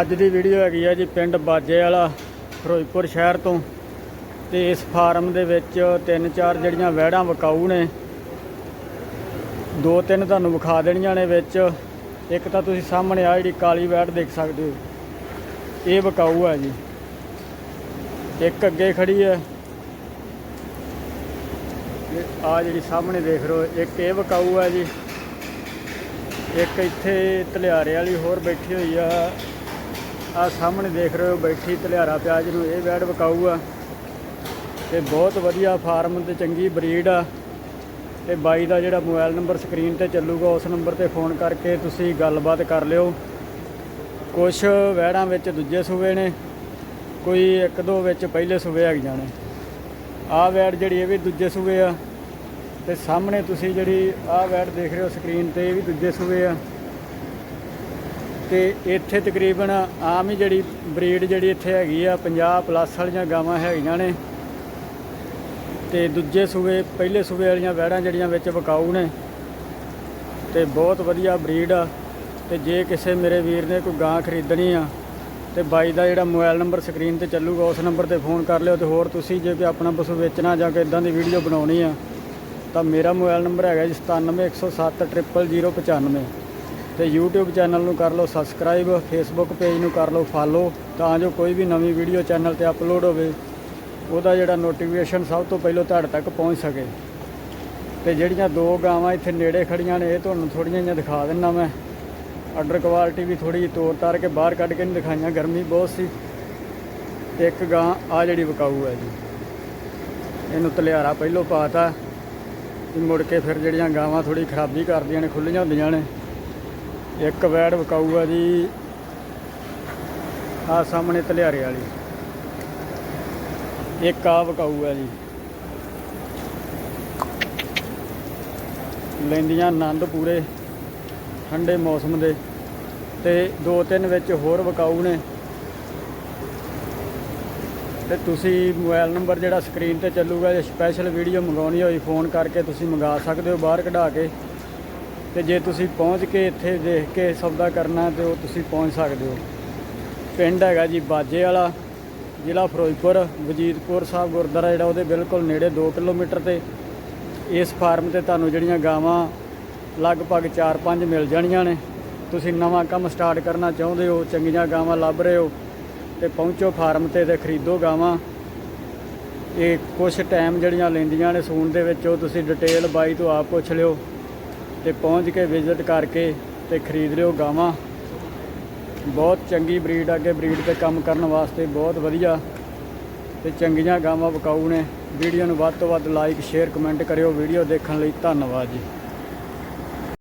ਅੱਜ ਦੀ ਵੀਡੀਓ ਹੈਗੀ ਆ ਜੀ ਪਿੰਡ ਬਾਜੇ ਵਾਲਾ ਫਿਰੋਜ਼ਪੁਰ ਸ਼ਹਿਰ ਤੋਂ। ਤੇ ਇਸ ਫਾਰਮ ਦੇ ਵਿੱਚ ਤਿੰਨ ਚਾਰ ਜਿਹੜੀਆਂ ਵਹਿੜਾਂ ਵਿਕਾਊ ਨੇ, ਦੋ ਤਿੰਨ ਤੁਹਾਨੂੰ ਵਿਖਾ ਦੇਣੀਆਂ ਨੇ ਵਿੱਚ। ਇੱਕ ਤਾਂ ਤੁਸੀਂ ਸਾਹਮਣੇ ਆ ਜਿਹੜੀ ਕਾਲੀ ਵਹਿੜ ਦੇਖ ਸਕਦੇ ਹੋ। ਇਹ ਵਿਕਾਊ ਹੈ ਜੀ। ਇੱਕ ਅੱਗੇ ਖੜੀ ਹੈ। ਆ ਜਿਹੜੀ ਸਾਹਮਣੇ ਦੇਖ ਰਹੇ ਹੋ, ਇੱਕ ਇਹ ਵਿਕਾਊ ਹੈ ਜੀ। ਇੱਕ ਇੱਥੇ ਤਲਿਆਰੇ ਵਾਲੀ ਹੋਰ ਬੈਠੀ ਹੋਈ ਆ। ਆ ਸਾਹਮਣੇ ਦੇਖ ਰਹੇ ਹੋ ਬੈਠੀ ਤਲਿਆਰਾ ਪਿਆਜ ਨੂੰ, ਇਹ ਵੈੜ ਵਿਕਾਊ ਆ। ਤੇ ਬਹੁਤ ਵਧੀਆ ਫਾਰਮ ਤੇ ਚੰਗੀ ਬਰੀਡ ਆ। ਤੇ ਬਾਈ ਦਾ ਜਿਹੜਾ ਮੋਬਾਈਲ ਨੰਬਰ ਸਕਰੀਨ ਤੇ ਚੱਲੂਗਾ, ਉਸ ਨੰਬਰ ਤੇ ਫੋਨ ਕਰਕੇ ਤੁਸੀਂ ਗੱਲਬਾਤ ਕਰ ਲਿਓ। ਕੁਝ ਵੈੜਾਂ ਵਿੱਚ ਦੂਜੇ ਸੂਬੇ ਨੇ, ਕੋਈ ਇੱਕ ਦੋ ਵਿੱਚ ਪਹਿਲੇ ਸੂਬੇ ਹੈਗੀਆਂ ਨੇ ਆਹ ਵੈੜ ਜਿਹੜੀ ਇਹ ਵੀ ਦੂਜੇ ਸੂਬੇ ਆ। ਤੇ ਸਾਹਮਣੇ ਤੁਸੀਂ ਜਿਹੜੀ ਆਹ ਵੈੜ ਦੇਖ ਰਹੇ ਹੋ ਸਕਰੀਨ ਤੇ, ਇਹ ਵੀ ਦੂਜੇ ਸੂਬੇ ਆ। ਤੇ ਇੱਥੇ ਤਕਰੀਬਨ ਆਮ ਹੀ ਜਿਹੜੀ ਬਰੀਡ ਜਿਹੜੀ ਇੱਥੇ ਹੈਗੀ ਆ 50 ਪਲੱਸ ਵਾਲੀਆਂ ਗਾਵਾਂ ਹੈਗੀਆਂ ਨੇ। ਤੇ ਦੂਜੇ ਸੂਬੇ ਪਹਿਲੇ ਸੂਬੇ ਵਾਲੀਆਂ ਵੈੜਾਂ ਜਿਹੜੀਆਂ ਵਿੱਚ ਵਿਕਾਊ ਨੇ। ਤੇ ਬਹੁਤ ਵਧੀਆ ਬਰੀਡ ਆ। ਤੇ ਜੇ ਕਿਸੇ ਮੇਰੇ ਵੀਰ ਨੇ ਕੋਈ ਗਾਂ ਖਰੀਦਣੀ ਆ, ਤੇ ਬਾਈ ਦਾ ਜਿਹੜਾ ਮੋਬਾਈਲ ਨੰਬਰ ਸਕਰੀਨ ਤੇ ਚੱਲੂਗਾ, ਉਸ ਨੰਬਰ ਤੇ ਫੋਨ ਕਰ ਲਿਓ ਤੇ ਹੋਰ ਤੁਸੀਂ ਜੇ ਕੋਈ ਆਪਣਾ ਪਸ਼ੂ ਵੇਚਣਾ ਜਾਂ ਕੋਈ ਇਦਾਂ ਦੀ ਵੀਡੀਓ ਬਣਾਉਣੀ ਆ ਤਾਂ ਮੇਰਾ ਮੋਬਾਈਲ ਨੰਬਰ ਹੈਗਾ ਜੀ 9710700095 ਤੇ YouTube ਚੈਨਲ ਨੂੰ ਕਰ ਲਓ ਸਬਸਕ੍ਰਾਈਬ Facebook ਪੇਜ ਨੂੰ ਕਰ ਲਓ ਫਾਲੋ ਤਾਂ ਜੋ ਕੋਈ ਵੀ ਨਵੀਂ ਵੀਡੀਓ ਚੈਨਲ ਤੇ ਅਪਲੋਡ ਹੋਵੇ, ਉਹਦਾ ਜਿਹੜਾ ਨੋਟੀਫਿਕੇਸ਼ਨ ਸਭ ਤੋਂ ਪਹਿਲਾਂ ਤੁਹਾਡੇ ਤੱਕ ਪਹੁੰਚ ਸਕੇ। ਤੇ ਜਿਹੜੀਆਂ ਦੋ ਗਾਵਾਂ ਇੱਥੇ ਨੇੜੇ ਖੜੀਆਂ ਨੇ, ਇਹ ਤੁਹਾਨੂੰ ਥੋੜੀਆਂ ਜਿਹੀਆਂ ਦਿਖਾ ਦਿੰਦਾ ਮੈਂ। ਆਰਡਰ ਕੁਆਲਿਟੀ ਵੀ ਥੋੜੀ ਤੋਰ ਤਾਰ ਕੇ ਬਾਹਰ ਕੱਢ ਕੇ ਨਹੀਂ ਦਿਖਾਈਆਂ, ਗਰਮੀ ਬਹੁਤ ਸੀ। ਤੇ ਇੱਕ ਗਾਂ ਆ ਜਿਹੜੀ ਵਿਕਾਊ ਹੈ ਜੀ, ਇਹਨੂੰ ਤਲਿਆਰਾ ਪਹਿਲੋਂ ਪਾਤਾ। ਵੀ ਮੁੜ ਕੇ ਫਿਰ ਜਿਹੜੀਆਂ ਗਾਵਾਂ ਥੋੜੀ ਖਰਾਬੀ ਕਰਦੀਆਂ ਨੇ ਖੁੱਲੀਆਂ ਹੁੰਦੀਆਂ ਨੇ। ਇੱਕ ਵੈੜ ਵਿਕਾਊ ਆ ਜੀ ਆ ਸਾਹਮਣੇ ਤਲਿਆਰੇ ਵਾਲੀ। ਇੱਕ ਆ ਵਿਕਾਊ ਆ ਜੀ। ਲੈਂਦੀਆਂ ਆਨੰਦ ਪੂਰੇ ਠੰਡੇ ਮੌਸਮ ਦੇ ਤੇ ਦੋ ਤਿੰਨ ਵਿੱਚ ਹੋਰ ਵਿਕਾਊ ਨੇ। ਤੇ ਤੁਸੀਂ ਮੋਬਾਈਲ ਨੰਬਰ ਜਿਹੜਾ ਸਕਰੀਨ ਤੇ ਚੱਲੂਗਾ ਜੇ ਸਪੈਸ਼ਲ ਵੀਡੀਓ ਮੰਗਾਉਣੀ ਹੋਈ ਫੋਨ ਕਰਕੇ ਤੁਸੀਂ ਮੰਗਾ ਸਕਦੇ ਹੋ ਬਾਹਰ ਕਢਾ ਕੇ। ਤੇ ਜੇ ਤੁਸੀਂ ਪਹੁੰਚ ਕੇ ਇੱਥੇ ਦੇਖ ਕੇ ਸੌਦਾ ਕਰਨਾ ਤੇ ਉਹ ਤੁਸੀਂ ਪਹੁੰਚ ਸਕਦੇ ਹੋ। ਪਿੰਡ ਹੈਗਾ ਜੀ ਬਾਜੇ ਵਾਲਾ, ਜ਼ਿਲ੍ਹਾ ਫਿਰੋਜ਼ਪੁਰ, ਵਜੀਦਪੁਰ ਸਾਹਿਬ ਗੁਰਦੁਆਰਾ, ਜਿਹੜਾ ਉਹਦੇ ਬਿਲਕੁਲ ਨੇੜੇ 2 ਕਿਲੋਮੀਟਰ ਤੇ। ਇਸ ਫਾਰਮ ਤੇ ਤੁਹਾਨੂੰ ਜਿਹੜੀਆਂ ਗਾਵਾਂ ਲਗਭਗ 4-5 ਮਿਲ ਜਾਣੀਆਂ ਨੇ। ਤੁਸੀਂ ਨਵਾਂ ਕੰਮ ਸਟਾਰਟ ਕਰਨਾ ਚਾਹੁੰਦੇ ਹੋ, ਚੰਗੀਆਂ ਗਾਵਾਂ ਲੱਭ ਰਹੇ ਹੋ ਤੇ ਪਹੁੰਚੋ ਫਾਰਮ ਤੇ ਤੇ ਖਰੀਦੋ ਗਾਵਾਂ। ਇਹ ਕੁਝ ਟਾਈਮ ਜਿਹੜੀਆਂ ਲੈਂਦੀਆਂ ਨੇ ਸੂਣ ਦੇ ਵਿੱਚ, ਉਹ ਤੁਸੀਂ ਡਿਟੇਲ ਬਾਈ ਤੋਂ ਆਪ ਪੁੱਛ ਲਿਓ ਤੇ ਪਹੁੰਚ ਕੇ ਵਿਜ਼ਿਟ ਕਰਕੇ ਤੇ ਖਰੀਦ ਲਿਓ ਗਾਵਾਂ। ਬਹੁਤ ਚੰਗੀ ਬਰੀਡ ਅੱਗੇ ਬਰੀਡ ਤੇ ਕੰਮ ਕਰਨ ਵਾਸਤੇ ਬਹੁਤ ਵਧੀਆ ਤੇ ਚੰਗੀਆਂ ਗਾਵਾਂ ਵਿਕਾਊ ਨੇ। ਵੀਡੀਓ ਨੂੰ ਵੱਧ ਤੋਂ ਵੱਧ ਲਾਈਕ ਸ਼ੇਅਰ ਕਮੈਂਟ ਕਰਿਓ। ਵੀਡੀਓ ਦੇਖਣ ਲਈ ਧੰਨਵਾਦ ਜੀ।